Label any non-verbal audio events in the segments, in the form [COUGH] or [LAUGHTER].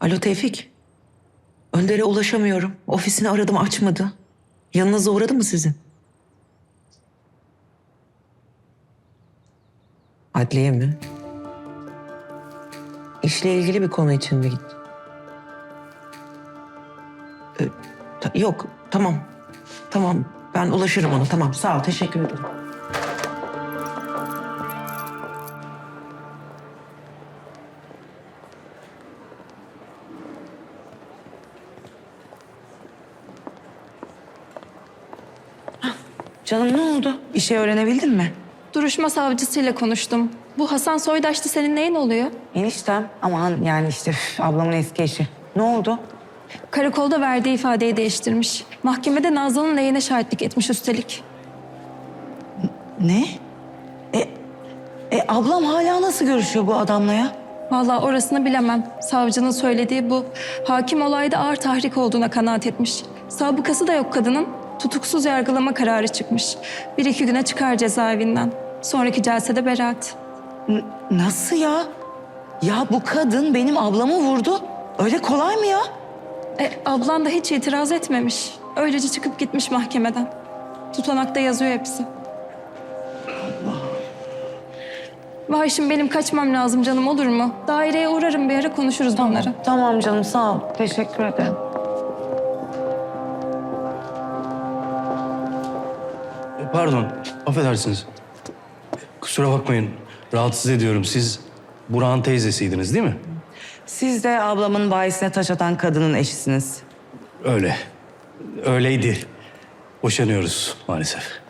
Alo Tevfik. Önder'e ulaşamıyorum. Ofisini aradım açmadı. Yanınıza uğradı mı sizin? Adliye mi? İşle ilgili bir konu için mi gitti? Ee, ta- yok, tamam. Tamam, ben ulaşırım ona. Tamam, sağ ol, teşekkür ederim. Canım ne oldu? Bir şey öğrenebildin mi? Duruşma savcısıyla konuştum. Bu Hasan Soydaş'ta senin neyin oluyor? Eniştem aman yani işte üf, ablamın eski eşi. Ne oldu? Karakolda verdiği ifadeyi değiştirmiş. Mahkemede Nazlı'nın lehine şahitlik etmiş üstelik. Ne? E, e ablam hala nasıl görüşüyor bu adamla ya? Vallahi orasını bilemem. Savcının söylediği bu. Hakim olayda ağır tahrik olduğuna kanaat etmiş. Sabıkası da yok kadının. Tutuksuz yargılama kararı çıkmış. Bir iki güne çıkar cezaevinden. Sonraki celsede beraat. N- nasıl ya? Ya bu kadın benim ablamı vurdu. Öyle kolay mı ya? E, ablan da hiç itiraz etmemiş. Öylece çıkıp gitmiş mahkemeden. Tutanakta yazıyor hepsi. Vay şimdi benim kaçmam lazım canım olur mu? Daireye uğrarım bir ara konuşuruz bunları. Tamam canım sağ ol. Teşekkür ederim. Pardon, affedersiniz. Kusura bakmayın, rahatsız ediyorum. Siz Burak'ın teyzesiydiniz değil mi? Siz de ablamın bahisine taş atan kadının eşisiniz. Öyle. Öyleydi. Boşanıyoruz maalesef.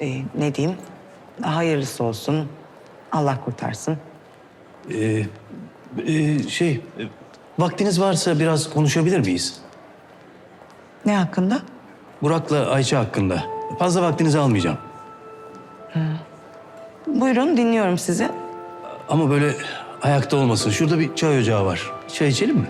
E, ne diyeyim? Hayırlısı olsun. Allah kurtarsın. Ee, e, şey, vaktiniz varsa biraz konuşabilir miyiz? Ne hakkında? Burak'la Ayça hakkında. Fazla vaktinizi almayacağım. Buyurun dinliyorum sizi. Ama böyle ayakta olmasın. Şurada bir çay ocağı var. Çay içelim mi?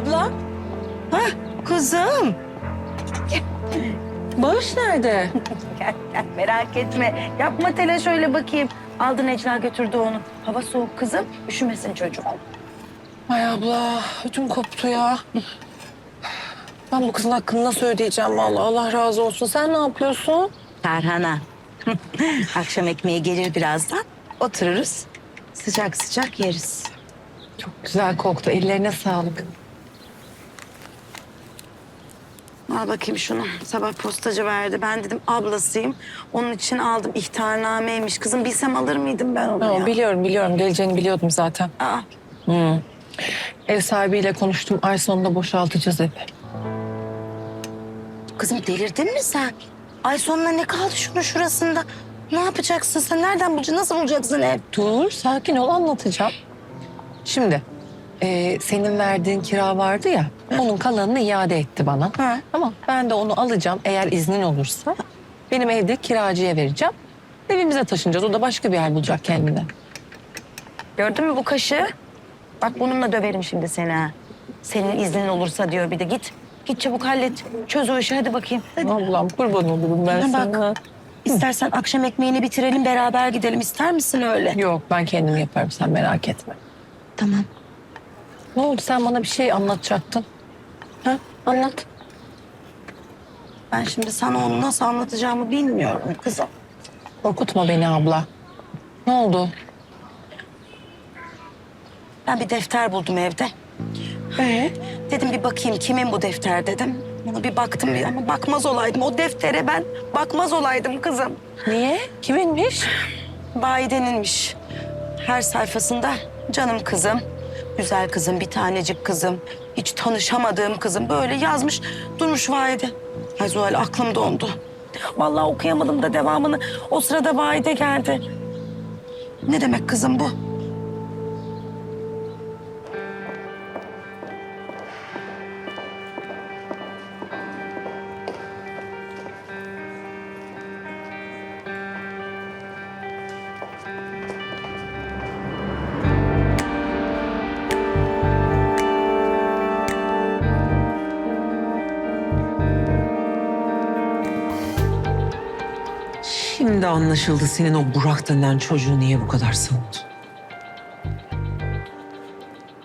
Abla. Hah kızım. Bağış nerede? Gel gel merak etme. Yapma telaş öyle bakayım. Aldı Necla götürdü onu. Hava soğuk kızım. Üşümesin çocuk. Ay abla ödüm koptu ya. Ben bu kızın hakkını nasıl ödeyeceğim vallahi Allah razı olsun. Sen ne yapıyorsun? Terhana. [LAUGHS] Akşam ekmeği gelir birazdan. Otururuz. Sıcak sıcak yeriz. Çok güzel koktu. Ellerine sağlık. Al bakayım şunu. Sabah postacı verdi. Ben dedim ablasıyım. Onun için aldım. İhtarnameymiş. Kızım bilsem alır mıydım ben onu Tamam, ya? biliyorum biliyorum. Geleceğini biliyordum zaten. Aa, Ev sahibiyle konuştum. Ay sonunda boşaltacağız evi. kızım delirdin mi sen? Ay sonuna ne kaldı şunun şurasında? Ne yapacaksın sen? Nereden bulacaksın? Nasıl bulacaksın ev? Dur sakin ol anlatacağım. Şimdi e, senin verdiğin kira vardı ya. Onun kalanını iade etti bana. Ha. Ama ben de onu alacağım eğer iznin olursa. Benim evde kiracıya vereceğim. Evimize taşınacağız. O da başka bir yer bulacak kendine. Gördün mü bu kaşı? Bak bununla döverim şimdi seni ha. Senin iznin olursa diyor bir de git. Git çabuk hallet. Çöz o işi hadi bakayım. Hadi. Allah'ım kurban olurum ben Bana bak. sana. İstersen akşam ekmeğini bitirelim beraber gidelim. İster misin öyle? Yok ben kendim yaparım sen merak etme. Tamam. Ne oldu sen bana bir şey anlatacaktın? Ha? Anlat. Ben şimdi sana onu nasıl anlatacağımı bilmiyorum kızım. Korkutma beni abla. Ne oldu? Ben bir defter buldum evde. Ee? Dedim bir bakayım kimin bu defter dedim. Ona bir baktım bir ama bakmaz olaydım. O deftere ben bakmaz olaydım kızım. Niye? Kiminmiş? Bayideninmiş. Her sayfasında canım kızım, güzel kızım, bir tanecik kızım, hiç tanışamadığım kızım böyle yazmış durmuş Vahide. Ay Zuhal aklım dondu. Vallahi okuyamadım da devamını. O sırada Vahide geldi. Ne demek kızım bu? Şimdi anlaşıldı senin o Burak denen çocuğu niye bu kadar savundun.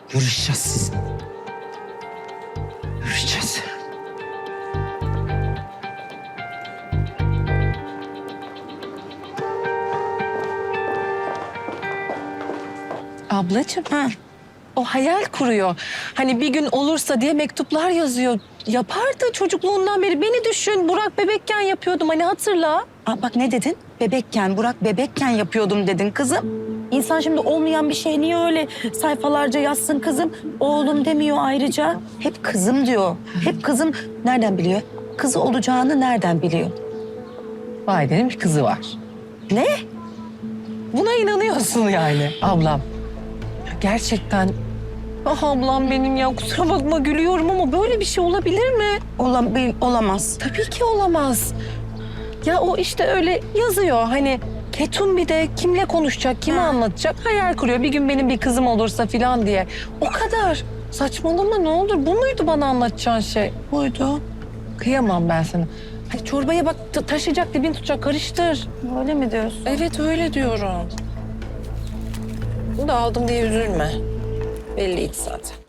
Görüşeceğiz sizinle. Görüşeceğiz. Ablacığım. O hayal kuruyor. Hani bir gün olursa diye mektuplar yazıyor. Yapardı çocukluğundan beri. Beni düşün. Burak bebekken yapıyordum. Hani hatırla. Aa, bak ne dedin? Bebekken, Burak bebekken yapıyordum dedin kızım. İnsan şimdi olmayan bir şey niye öyle sayfalarca yazsın kızım? Oğlum demiyor ayrıca. Hep kızım diyor. Hep kızım. Nereden biliyor? Kızı olacağını nereden biliyor? Vaide'nin bir kızı var. Ne? Buna inanıyorsun yani ablam. Ya gerçekten ah ablam benim ya kusura bakma gülüyorum ama böyle bir şey olabilir mi? Bil- olamaz. Tabii ki olamaz. Ya o işte öyle yazıyor hani Ketum bir de kimle konuşacak, kime anlatacak hayal kuruyor. Bir gün benim bir kızım olursa falan diye. O kadar. Saçmalama ne olur. Bu muydu bana anlatacağın şey? Buydu. Kıyamam ben sana. Hadi çorbaya bak ta- taşıyacak dibini tutacak karıştır. Öyle mi diyorsun? Evet öyle diyorum. Bunu da aldım diye üzülme. Belliydi zaten.